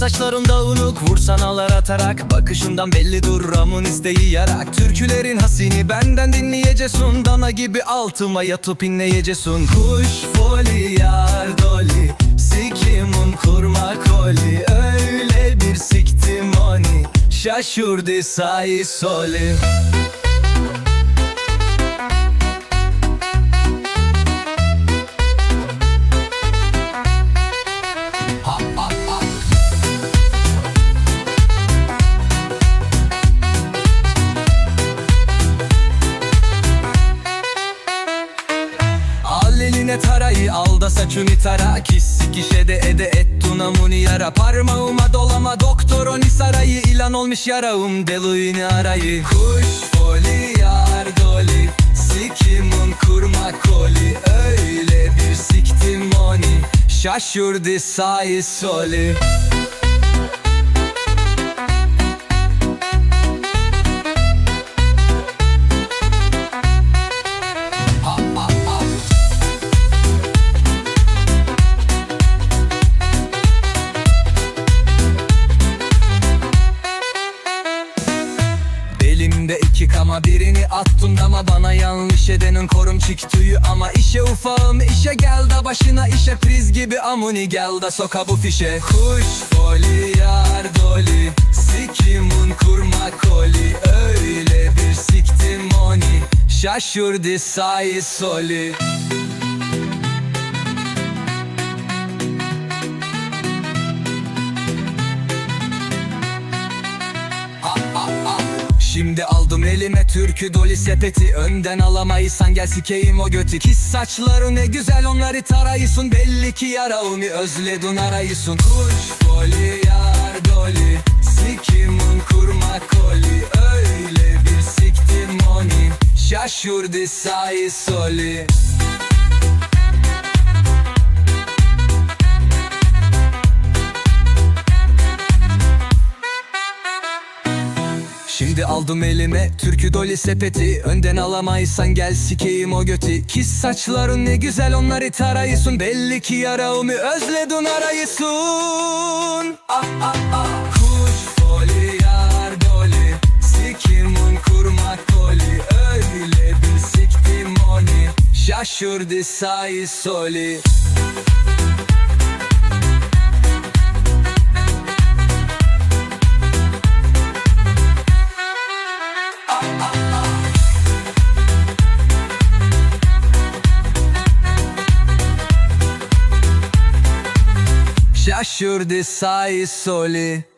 Saçlarında unuk vursan alar atarak. Bakışından belli dur ramın isteği yarak. Türkülerin hasini benden dinleyeceksun Dana gibi altıma yatıp inleyeceksun Kuş foli yar doli. Sikimun kurma koli. Öyle bir siktim oni. Şaşurdu sahi soli Eline tarayı al saçını tara. Kissik işe de ede et tunamuni yara. Parmağıma dolama doktoroni sarayı. İlan olmuş yarağım deluini arayı. Kuş foli yar doli Sikimun kurma koli. Öyle bir siktim oni. Şaşurdu sahi soli Belimde iki kama birini attın ama bana yanlış edenin korum çıktıyı ama işe ufağım işe gel da başına işe priz gibi amuni gel da soka bu fişe. Kuş foli yar doli sikimun kurma koli öyle bir siktim oni şaşurdu sahi soli Şimdi aldım elime türkü doli sepeti. Önden alamaysan gel sikeyim o götü. Kis saçları ne güzel onları tarayısın Belli ki yara onu özledun arayısın Kuş foli yar doli. Sikimun kurma koli. Öyle bir siktim oni. Şaşurdu sahi soli Şimdi aldım elime türkü doli sepeti. Önden alamaysan gel sikeyim o götü. Kis saçların ne güzel onları tarayısın Belli ki yaramı özledun arayısın ah, ah, ah. Kuş foli yar doli Sikimun kurma koli Öyle bir siktim oni Şaşırdı sahi soli Şaşırdı sahi soli